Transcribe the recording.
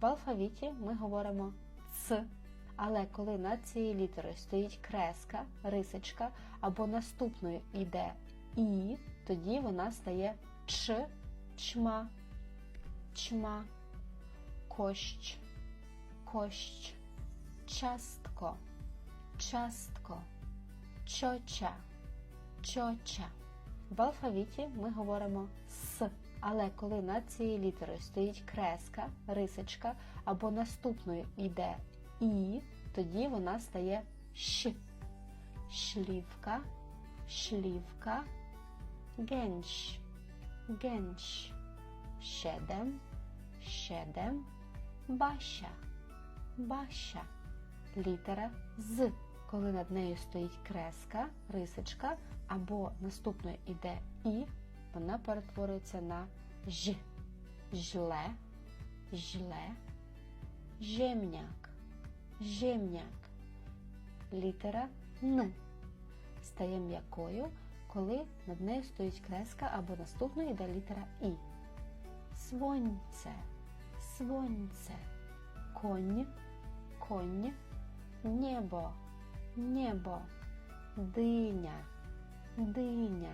В алфавіті ми говоримо Ц, але коли над цією літерою стоїть креска, рисочка, або наступною йде І, тоді вона стає Ч, чма, чма, кощ, кощ, частко, частко, чоча, чоча. В алфавіті ми говоримо С, але коли над цією літерою стоїть креска, рисочка, або наступною йде І, тоді вона стає Щ. Шлівка, шлівка, генш, генш, щедем, щедем, баща, баща. Літера з, коли над нею стоїть креска, рисочка, або наступною іде І, вона перетворюється на Ж. Жле, жле, жемняк, жемняк. Літера Н стає м'якою, коли над нею стоїть креска або наступною йде літера І. Свонце, свонце, конь, конь, небо, небо, диня, диня.